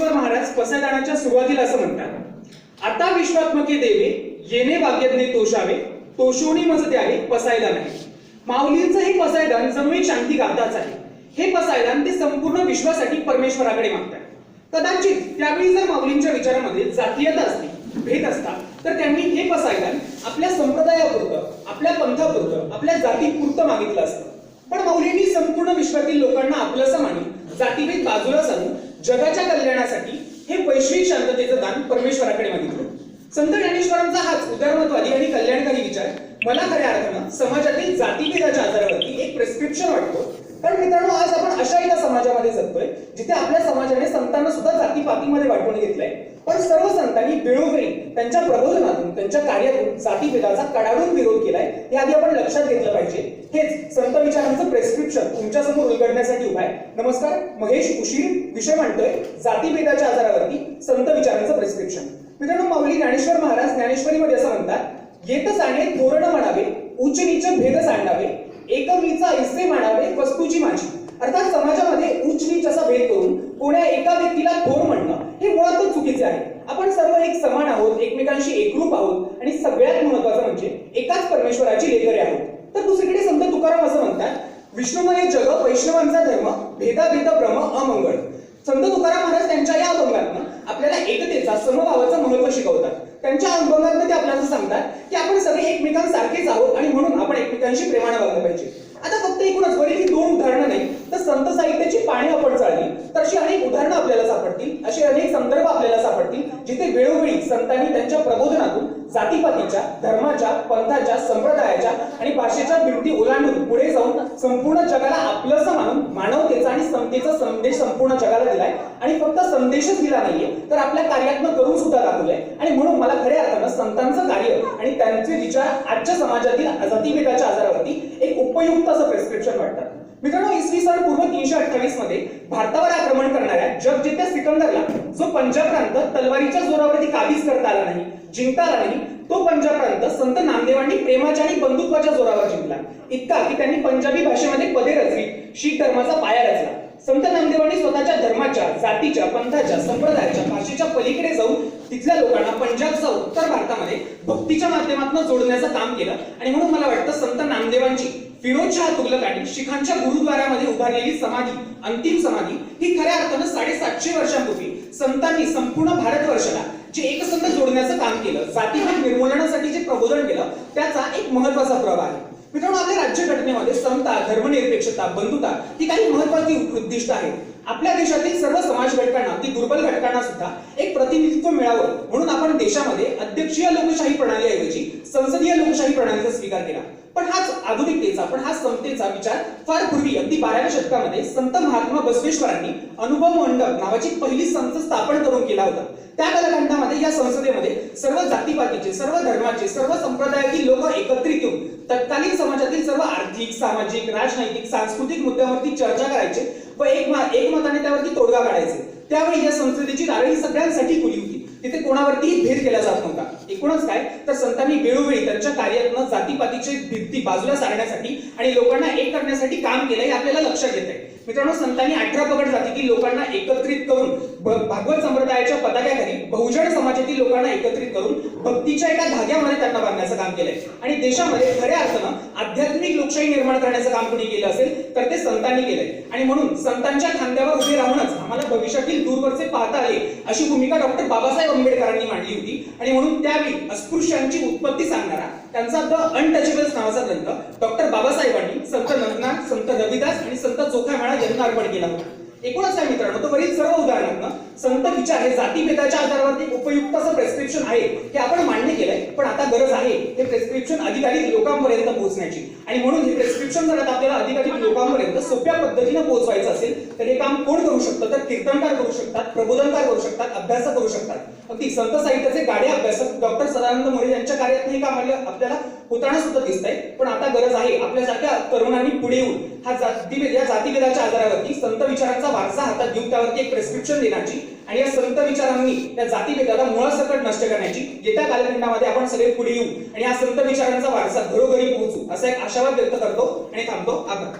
ज्ञानेश्वर महाराज पसायदानाच्या सुरुवातीला असं म्हणतात. आता विश्वात्मके देवे येणे वाग्यज्ञे तोषावे तोषोणी मज द्यावे पसायला नाही. माऊलींचं हे पसायदान जणू एक शांती गाताच आहे. हे पसायदान ते संपूर्ण विश्वासाठी परमेश्वराकडे मागतात. कदाचित त्यावेळी जर माऊलींच्या विचारामध्ये जातीयता असती भेद असता तर त्यांनी हे पसायदान आपल्या संप्रदायापुरतं आपल्या पंथापुरतं आपल्या जातीपुरतं मागितलं असतं. पण माऊलींनी संपूर्ण विश्वातील लोकांना आपलंसं मानून जातीभेद बाजूला जगाच्या कल्याणासाठी हे वैश्विक शांततेचं दान परमेश्वराकडे मागितलं. संत ज्ञानेश्वरांचा हाच उदारमतवादी आणि कल्याणकारी विचार मला खऱ्या अर्थानं समाजातील जातीभेदाच्या आधारावरती एक प्रिस्क्रिप्शन वाटतो. कारण मित्रांनो आज आपण अशा एका समाजामध्ये जगतोय जिथे आपल्या समाजाने संतांना सुद्धा जाती पातीमध्ये वाटून घेतलंय. पण सर्व संतांनी वेळोवेळी त्यांच्या प्रबोधनातून त्यांच्या कार्यातून जातीभेदाचा कडाडून विरोध केलाय हे आधी आपण लक्षात घेतलं पाहिजे. हेच संत विचारांचं प्रेस्क्रिप्शन तुमच्यासमोर उलगडण्यासाठी उभा आहे. नमस्कार महेश उशीर विषय मांडतोय जातीभेदाच्या आजारावरती संत विचारांचं प्रेस्क्रिप्शन मित्रांनो माऊली ज्ञानेश्वर महाराज ज्ञानेश्वरीमध्ये असं म्हणतात येत आणि धोरण म्हणावे उच्च नीच भेद सांडावे एकमीचा ऐसे म्हणावे वस्तूची माझी. अर्थात समाजामध्ये उच्च नीच असा भेद करून कोण्या एका व्यक्तीला थोर म्हणणं हे मुळातच चुकीचे आहे. आपण सर्व एक समान आहोत एकमेकांशी एकरूप आहोत आणि सगळ्यात महत्वाचं म्हणजे एकाच परमेश्वराची लेकरे आहोत. तर दुसरीकडे संत तुकाराम असं म्हणतात विष्णुमय जग वैष्णवांचा धर्म भेदाभेद भ्रम अमंगळ. संत तुकाराम महाराज त्यांच्या या अभंगातनं आपल्याला एकतेचा समभावाचं महत्त्व शिकवतात. त्यांच्या अभंगातनं ते आपल्याला सांगतात की आपण सगळे एकमेकांसारखेच आहोत आणि म्हणून त्यांची प्रेमाने वागलं पाहिजे. आता फक्त एकूणच बरी ही दोन उदाहरणं नाही तर संत साहित्याची पाणी आपण चालली. तर अशी अनेक उदाहरणं आपल्याला सापडतील असे अनेक संदर्भ आपल्याला सापडतील जिथे वेळोवेळी संतांनी त्यांच्या प्रबोधनातून जातीपातीच्या धर्माच्या पंथाच्या संप्रदायाच्या आणि भाषेच्या भिंती ओलांडून पुढे जाऊन संपूर्ण जगाला आपलंसं मानून मानवतेचा आणि समतेचा संदेश संपूर्ण जगाला दिलाय. आणि फक्त संदेशच दिला नाहीये तर आपल्या कार्यात्मक करून सुद्धा दाखवलंय. आणि म्हणून मला खऱ्या अर्थानं संतांचं कार्य आणि त्यांचे विचार आजच्या समाजातील जातीभेदाच्या आजारावरती एक उपयुक्त असं प्रेस्क्रिप्शन वाटतात मित्रांनो इसवी सन पूर्व तीनशे अठ्ठावीसमध्ये भारतावर आक्रमण करणाऱ्या जगजेत्या सिकंदरला जो पंजाब प्रांत तलवारीच्या जोरावरती काबीज करता आला नाही जिंकता आला तो पंजाब प्रांत संत नामदेवांनी प्रेमाच्या आणि बंधुत्वाच्या जोरावर जिंकला. इतका की त्यांनी पंजाबी भाषेमध्ये पदे रचली शीख धर्माचा पाया रचला. संत नामदेवांनी स्वतःच्या धर्माच्या जातीच्या पंथाच्या संप्रदायाच्या भाषेच्या पलीकडे जाऊन तिथल्या लोकांना पंजाबचा उत्तर भारतामध्ये भक्तीच्या माध्यमातून जोडण्याचं काम केलं आणि म्हणून मला वाटतं संत नामदेवांची फिरोजशाह आणि शिखांच्या गुरुद्वारामध्ये उभारलेली समाधी अंतिम समाधी ही खऱ्या अर्थानं साडेसातशे वर्षांपूर्वी संतांनी संपूर्ण भारतवर्षाला जे एकसंध जोडण्याचं काम केलं जातीभेद निर्मूलनासाठी जे प्रबोधन केलं त्याचा एक महत्त्वाचा प्रभाव आहे. मित्रांनो आपल्या राज्यघटनेमध्ये समता धर्मनिरपेक्षता बंधुता ही काही महत्वाची उद्दिष्ट आहेत. आपल्या देशातील सर्व समाज घटकांना ती दुर्बल घटकांना सुद्धा एक प्रतिनिधित्व मिळावं म्हणून आपण देशामध्ये अध्यक्षीय लोकशाही प्रणालीऐवजी ऐवजी प्रणालीचा स्वीकार केला. पण हाच आधुनिकतेचा पण हा समतेचा विचार फार पूर्वी अगदी बाराव्या शतकामध्ये संत महात्मा बसवेश्वरांनी अनुभव मंडप नावाची पहिली संत स्थापन करून केला होता. त्या कालखंडामध्ये या संसदेमध्ये सर्व जातीपातीचे सर्व धर्माचे सर्व संप्रदायातील लोक एकत्रित येऊन तत्कालीन समाजातील सर्व आर्थिक सामाजिक राजनैतिक सांस्कृतिक मुद्द्यावरती चर्चा करायचे व एक एकमताने त्यावरती तोडगा काढायचे. त्यावेळी या संसदेची नारळी सगळ्यांसाठी खुली होती. तिथे कोणावरतीही भेद केला जात नव्हता. एकूणच काय? तर संतांनी वेळोवेळी त्यांच्या कार्यातनं जातीपातीची भित्ती बाजूला सारण्यासाठी आणि लोकांना एक करण्यासाठी काम केलंय हे आपल्याला लक्षात येत आहे मित्रांनो संतांनी अठरा पकड जाती की लोकांना एकत्रित करून भागवत संप्रदायाच्या पताक्याखाली बहुजन समाजातील लोकांना एकत्रित करून भक्तीच्या एका धाग्यामध्ये त्यांना बांधण्याचं काम केलंय. आणि देशामध्ये खऱ्या अर्थानं आध्यात्मिक लोकशाही निर्माण करण्याचं काम कोणी केलं असेल तर ते संतांनी केलंय. आणि म्हणून संतांच्या खांद्यावर उभे राहूनच आम्हाला भविष्यातील दूरवरचे पाहता आले अशी भूमिका डॉक्टर बाबासाहेब आंबेडकरांनी मांडली होती. आणि म्हणून त्यावेळी अस्पृश्यांची उत्पत्ती सांगणारा त्यांचा द अनटचेबल्स नावाचा ग्रंथ डॉक्टर बाबासाहेबांनी संत नंदनाथ संत रविदास चोखा महाराज यांना अर्पण केला होता. एकूणच नाही मित्रांनो तो वरील सर्व उदाहरणांना संत विचार हे जातीभेदाच्या आधारावरती उपयुक्त असं प्रेस्क्रिप्शन आहे हे आपण मान्य केलंय. पण आता गरज आहे हे प्रेस्क्रिप्शन अधिकाधिक लोकांपर्यंत पोहोचण्याची. आणि म्हणून हे प्रेस्क्रिप्शन जर आता आपल्याला अधिकाधिक लोकांपर्यंत सोप्या पद्धतीने पोहोचवायचं असेल तर हे काम कोण करू शकतं? तर कीर्तनकार करू शकतात प्रबोधनकार करू शकतात अभ्यासक करू शकतात. अगदी संत साहित्याचे गाडे अभ्यासक डॉक्टर सदानंद मोरे यांच्या कार्यात हे काम आपल्याला होताना सुद्धा दिसत आहे पण आता गरज आहे आपल्यासारख्या तरुणांनी पुढे येऊन हा जाती या जातीभेदाच्या आधारावरती संत विचारांचा वारसा हातात घेऊन त्यावरती एक प्रेस्क्रिप्शन देण्याची आणि या संत विचारांनी त्या जातीभेदाला मुळासकट नष्ट करण्याची येत्या कालखंडामध्ये आपण सगळे पुढे येऊ. आणि या संत विचारांचा वारसा घरोघरी पोहोचू. असा एक आशावाद व्यक्त करतो आणि थांबतो. आभार.